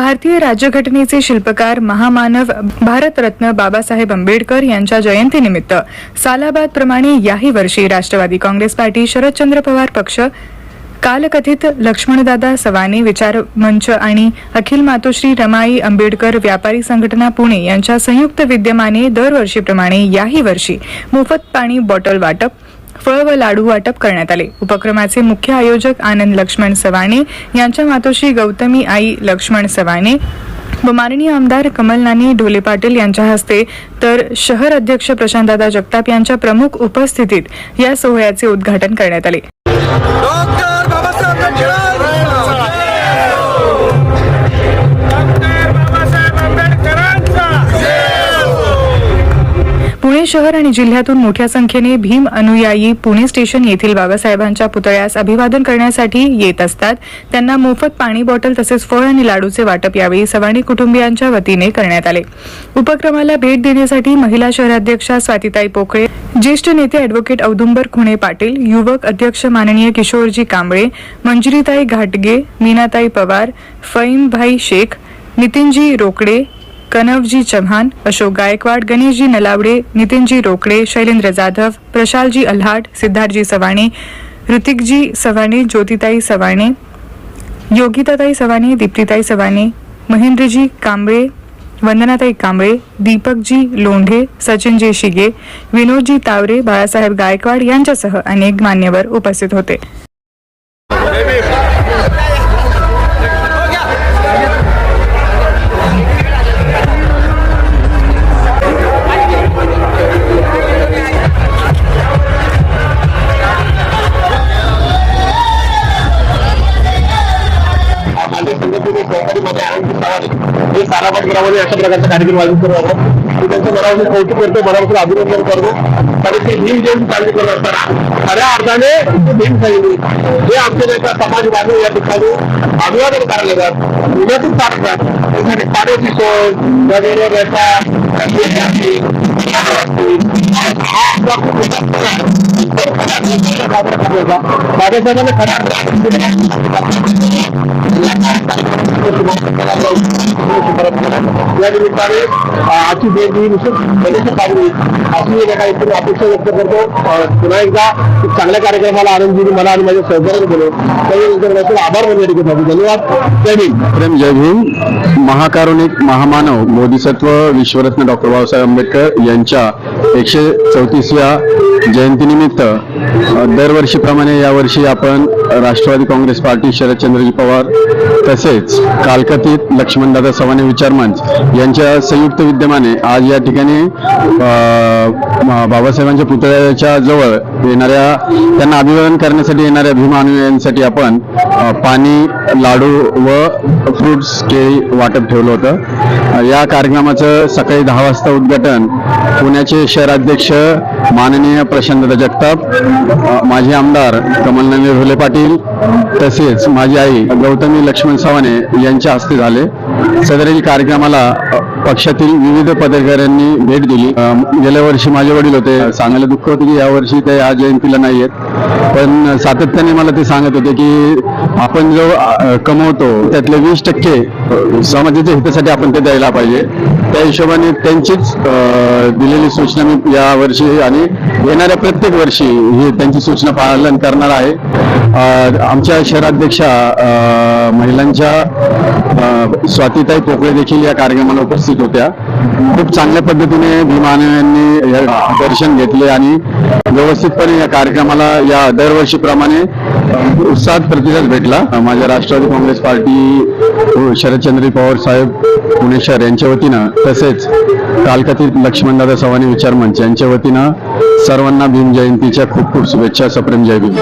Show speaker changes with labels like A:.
A: भारतीय राज्यघटनेचे शिल्पकार महामानव भारतरत्न बाबासाहेब आंबेडकर यांच्या जयंतीनिमित्त सालाबाद प्रमाणे याही वर्षी राष्ट्रवादी काँग्रेस पार्टी शरदचंद्र पवार पक्ष कालकथित लक्ष्मणदादा सवाने विचार मंच आणि अखिल मातोश्री रमाई आंबेडकर व्यापारी संघटना पुणे यांच्या संयुक्त विद्यमाने दरवर्षीप्रमाणे याही वर्षी मोफत पाणी बॉटल वाटप फळ व लाडू वाटप करण्यात आले. उपक्रमाचे मुख्य आयोजक आनंद लक्ष्मण सवाणे यांच्या मातोश्री गौतमी आई लक्ष्मण सवाणे व माननीय आमदार कमलनानी ढोले पाटील यांच्या हस्ते तर शहर अध्यक्ष प्रशांतदादा जगताप यांच्या प्रमुख उपस्थितीत या सोहळ्याचे उद्घाटन करण्यात आले. पुणे शहर आणि जिल्ह्यातून मोठ्या संख्येने भीम अनुयायी पुणे स्टेशन येथील बाबासाहेबांच्या पुतळ्यास अभिवादन करण्यासाठी येत असतात. त्यांना मोफत पाणी बॉटल तसेच फळ आणि लाडूचे वाटप यावेळी सवाणी कुटुंबियांच्या वतीने करण्यात आले. उपक्रमाला भेट देण्यासाठी महिला शहराध्यक्षा स्वातिताई पोकळे ज्येष्ठ नेते अॅडव्होकेट औदुंबर खुणे पाटील युवक अध्यक्ष माननीय किशोरजी कांबळे मंजिरीताई घाटगे मीनाताई पवार फईमभाई शेख नितीनजी रोकडे कनवजी चव्हाण अशोक गायकवाड गणेशजी नलावडे नितीनजी रोकडे शैलेंद्र जाधव प्रशालजी अल्हाट सिद्धार्थजी सवाणे ऋतिकजी सवाणे ज्योतिताई सवाणे योगिताताई सवाणे दीप्तिताई सवाणे महेंद्रजी कांबळे वंदनाताई कांबळे दीपकजी लोंढे सचिनजी शिगे विनोदजी तावरे बाळासाहेब गायकवाड यांच्यासह अनेक मान्यवर उपस्थित होते.
B: आपण साराबाद अशा प्रकारचा कार्यक्रम आयोजित करत आहोत मी त्यांचं मनापासून कौतुक करतो मनापासून अभिनंदन करतो. कारण ते भीम जयंती साजरी करत असताना खऱ्या अर्थाने भीम सैनिक जे आमचे नेता समाज बांधव या ठिकाणी अभिवादन करायला जातात पुण्यातून टाकतात त्यासाठी पाण्याची सोय वगैरे रस्ता. हा आपला या निमित्ताने आजची भेट ही निश्चित गणेश पाडवी अशी एक काही तरी अपेक्षा व्यक्त करतो पुन्हा एकदा खूप चांगल्या कार्यक्रमाला आनंद दिली मला आणि माझ्या सहकार्याने बोलव त्यावेळी आभार मानले ठिकाणी धन्यवाद. जय भीम
C: प्रेम जय भीम. महाकारुणिक महामानव मोदीसत्व विश्वरत्न डॉक्टर बाबासाहेब आंबेडकर यांनी यांच्या एकशे चौतीसव्या जयंतीनिमित्त दरवर्षीप्रमाणे यावर्षी आपण राष्ट्रवादी काँग्रेस पार्टी शरदचंद्रजी पवार तसेच कालकथित लक्ष्मणदादा सवाने विचार मंच यांच्या संयुक्त विद्यमाने आज या ठिकाणी बाबासाहेबांच्या पुतळ्याच्या जवळ येणाऱ्या त्यांना अभिवादन करण्यासाठी येणाऱ्या भीमानुयांसाठी आपण पाणी लाडू व फ्रुट्स केळी वाटप ठेवलं होतं. या कार्यक्रमाचं सकाळी दहा वाजता उद्घाटन पुण्याचे शहराध्यक्ष माननीय प्रशांत जगताप माझे माजी आमदार कमलनंदी ढोले पाटील तसेच माझी आई गौतमी लक्ष्मण सावने यांच्या हस्ते झाले. सदरील कार्यक्रमाला पक्षातील विविध पदाधिकाऱ्यांनी भेट दिली. गेल्या वर्षी माझे वडील होते. सांगायला दुःख होतं की यावर्षी ते या जयंतीला नाही आहेत पण सातत्याने मला ते सांगत होते की आपण जो कमवतो त्यातले वीस टक्के समाजाच्या हितासाठी आपण ते द्यायला पाहिजे. त्या हिशोबाने त्यांचीच दिलेली सूचना मी या वर्षी आणि येणाऱ्या प्रत्येक वर्षी ही त्यांची सूचना पालन करणार आहे. आमच्या शहराध्यक्षा महिलांच्या स्वातीताई पोकळे देखील या कार्यक्रमाला उपस्थित होत्या. खूप चांगल्या पद्धतीने भीमानवांनी हे दर्शन घेतले आणि व्यवस्थितपणे या कार्यक्रमाला या दरवर्षीप्रमाणे उत्साहात प्रतिसाद भेटला. माझ्या राष्ट्रवादी काँग्रेस पार्टी शरदचंद्र पवार साहेब पुणे शहर यांच्या वतीनं तसेच कालकातील लक्ष्मणदादा सवानी विचार मंच यांच्या वतीनं सर्वांना भीम जयंतीच्या खूप खूप शुभेच्छा सप्रेम जय भीम.